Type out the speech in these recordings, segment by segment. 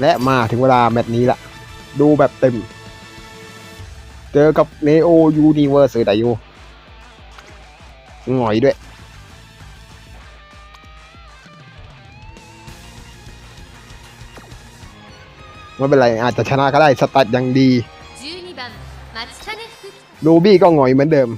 และมาถึงเวลาแมตช์นี้ละดูแบบเต็ม เจอกับเนโอยูนิเวอร์สไดยูหงอยด้วย ไม่เป็นไร อาจจะชนะก็ได้สตัดยังดีรูบี้ก็หงอยเหมือนเดิม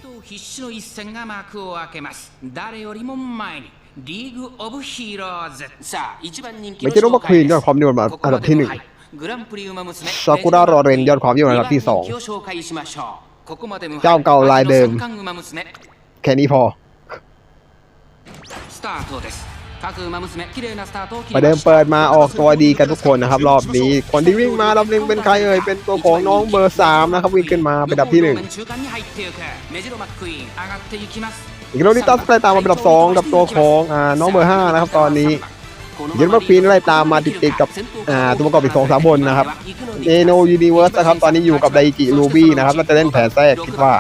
と必死の一戦が幕を開けます誰よりも前にリーグオブヒーローズさあ一番人気 ไม่ の ใช่รู้ว่าควีนยอดความนิยม こ อั こ น ま ดับ で ที่ห の นึ่ง はいグランプリウマ娘 ซากุระรอเรนยอดความนิยมอันดับที่สอง 人気を紹介しましょうここまで無敗 เจ้าเก่าลายเดิม 味の三冠ウマ娘 แค่นี้พอ スタートです各ウマ娘綺麗なスタートを切 ประ り เดิ ま ม した เปิดมาออกตัวดีกันทุกคนนะครับ รอบนี้ คนที่วิ่งมารอบนึงเป็นใครเอ่ย เป็นตัวของน้องเบอร์สามนะครับวิ่งขึ้นมาเป็นอันดับที่หนึ่ง 中間に入っていくメジロマックイーン上がっていきます อีกโรนิตัสไล่ตามมาเป็นดับสองกับตัวของอ่าน้องเบอร์ห้านะครับตอนนี้เยนมักฟีนไล่ตามมาติดๆกับอ่าตัวประกอบอีกสองสามคนนะครับเอโนยูนิเวิร์สครับตอนนี้อยู่กับไดจิรูบี้นะครับน่าจะเล่นแผนแทรกคิดว่า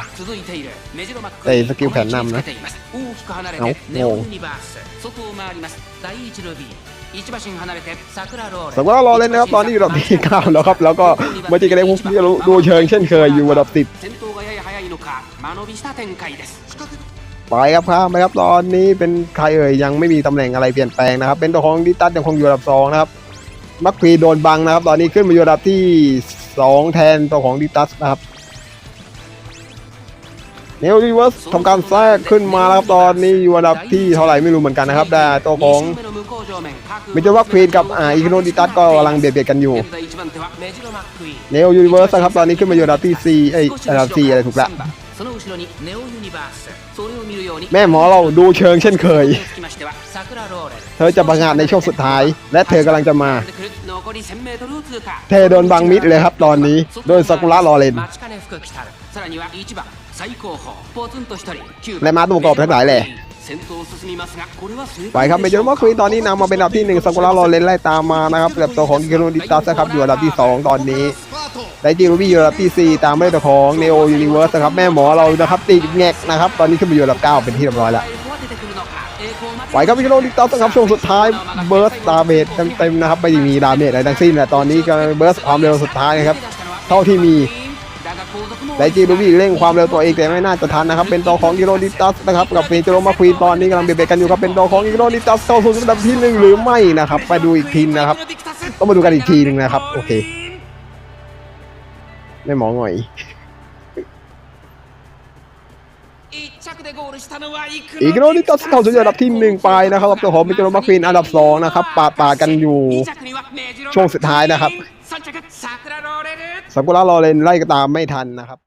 ไอ้สกิลแผ่นนำนะเอาโง่สังว่ารอเล่นนะครับ ตอนนี้อยู่ระดับที่เก้าแล้วครับ แล้วก็เมื่อกเล็กดูเชิงเช่นเคยอยู่ระดับติด ไปครับข้ามไปครับตอนนี้เป็นใครเอ่ยยังไม่มีตำแหน่งอะไรเปลี่ยนแปลงนะครับ เป็นตัวของดิตัสยังคงอยู่ระดับสองนะครับมัคคีโดนบังนะครับ ตอนนี้ขึ้นมาอยู่ระดับที่สองแทนตัวของดิตัสนะครับเนลรีเวิร์สทำการแทรกขึ้นมาแล้วครับตอนนี้อยู่ระดับที่เท่าไหร่ไม่รู้เหมือนกันนะครับแต่ตัวของมิจวัคควีนกับอ่าอิคโนดิตัสก็กำลังเบียดเบียดกันอยู่เนลยูนิเวิร์สครับตอนนี้ขึ้นมาอยู่ระดับที่4เอ้ยดับ4อะไรถูกแล้ว その後ろにネオユニバースそれを見るように แม่หมอเราดูเชิงเช่นเคย つきましては桜ローレ เธอจะประงานในช่วงสุดท้าย และเธอกำลังจะมา 残り 1000m を通過 เธอโดนบังมิดเลยครับตอนนี้โดยซากุระรอเลน マチカネ福来たるさらには1番最高峰ポツンと1人9 และม้าตัวประกอบทั้งหลายแหละ 先頭を進みますがこれは正 ไปครับเมเจอร์มาควีนตอนนี้นำมาเป็นอันดับที่หนึ่งซากุระรอเลนไล่ตามมานะครับแบบตัวของกิโนดิตัสนะครับอยู่อันดับที่สองตอนนี้ ไดจิรูบี้อยู่ระดับที่ 4 ตามไม่ได้ตัวของเนโอยูนิเวิร์สนครับ แม่หมอเรานะครับติดแงกนะครับ ตอนนี้ขึ้นมาอยู่ระดับ 9 เป็นที่เรียบร้อยแล้วไหวครับมิโนดิตัสครับช่วงสุดท้ายเบิร์สดาเมจเต็มๆนะครับไม่มีดาเมจอะไรทั้งสิ้นละตอนนี้ก็เบิร์สความเร็วสุดท้ายนะครับเท่าที่มีไดจีรูบี้เร่งความเร็วตัวเองแต่ไม่น่าจะทันนะครับ เป็นตัวของกิโรดิตัสนะครับ กับเฟนเจโรมาควีนตอนนี้กำลังเบียดกันอยู่ครับ เป็นตัวของกิโรดิตัสเข้าสู่ลำดับที่หนึ่งหรือไม่นะครับ ไปดูอีกทีนะครับ ต้องมาดูกันอีกทีหนึ่งนะครับ โอเค ไอ้หม。อหน่อยอีกโรนี่ตัสเข้าสู่อันดับที่หนึ่งไปนะครับตัวอมมิโตโรมาฟินอันดับสองนะครับปาป่ากันอยู่ ช่วงสุดท้ายนะครับสกุระรอเลนไล่ก็ตามไม่ทันนะครับ